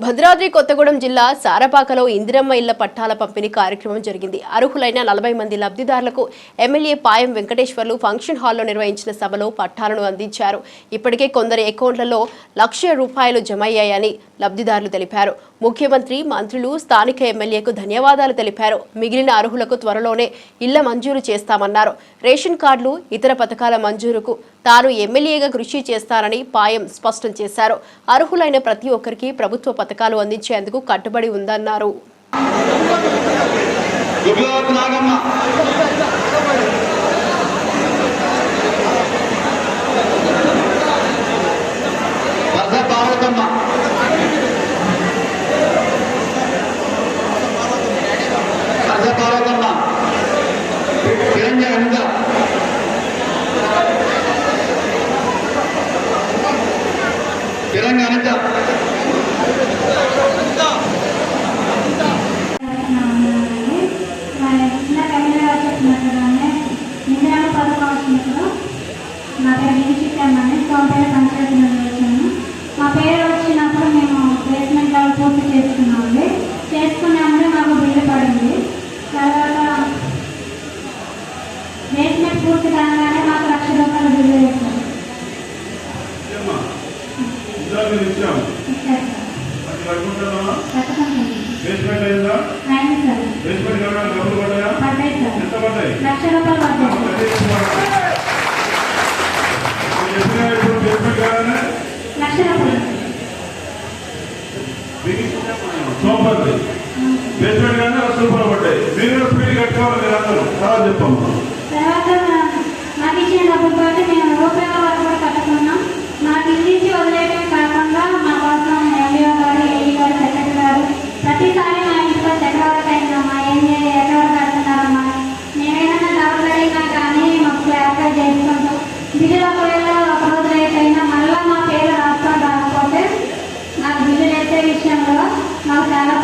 భద్రాద్రి కొత్తగూడెం జిల్లా సారపాకలో ఇందిరమ్మ ఇళ్ళ పట్టాల పంపిణీ కార్యక్రమం జరిగింది. అర్హులైన నలభై మంది లబ్ధిదారులకు ఎమ్మెల్యే పాయం వెంకటేశ్వర్లు ఫంక్షన్ హాల్లో నిర్వహించిన సభలో పట్టాలను అందించారు. ఇప్పటికే కొందరి అకౌంట్లలో లక్ష రూపాయలు జమ అయ్యాయని లబ్ధిదారులు తెలిపారు. ముఖ్యమంత్రి మంత్రులు స్థానిక ఎమ్మెల్యేకు ధన్యవాదాలు తెలిపారు. మిగిలిన అర్హులకు త్వరలోనే ఇళ్ళ మంజూరు చేస్తామన్నారు. రేషన్ కార్డులు ఇతర పథకాల మంజూరుకు తాను ఎమ్మెల్యేగా కృషి చేస్తానని పాయం స్పష్టం చేశారు. అర్హులైన ప్రతి ఒక్కరికి ప్రభుత్వ పథకాలు అందించేందుకు కట్టుబడి ఉందన్నారు. చిరంజీవి అనిత నా పేరు నిలిచిట్టామని సోమపేట పంచాయతీ నుండి వచ్చాను మా పేరు వచ్చినప్పుడు మేము ప్లేస్మెంట్ లెవెల్ పూర్తి చేసుకున్నామండి చేసుకున్నామంటే మాకు బిల్లు పడింది తర్వాత ప్లేస్మెంట్ పూర్తి కాగానే మాకు లక్ష రూపాయలు బిల్లు వేశారు ఏమ్మా? ఉద్యోగం ఇచ్చాము. అది కట్టుకుంటున్నావా? బేస్మెంట్ అయిందా? బేస్మెంట్ కావడానికి డబ్బులు పడ్డాయా? ఎంత పడ్డాయి? లక్ష రూపాయలు పడ్డాయి చెప్పిన ఇప్పుడు బేస్మెంట్ కావాలనే లక్ష రూపాయలు సోమపతి బేస్మెంట్ కానీ లక్ష రూపాయలు పడ్డాయి. మీరు కూడా స్పీడ్ కట్టుకోవాలి మీరు అందరూ. తర్వాత చెప్పమ్మా. తర్వాత మాకు ఇచ్చిన డబ్బులు బట్టి మేము రూపాయల వరకు కూడా కట్టకుండా బిల్లులో ఒకవేళ ఒక రోజు లేట్ అయినా మళ్ళీ మా పేరు రాసుకోవడం రాకపోతే నాకు బిల్లు ఎత్తే విషయంలో మాకు చాలా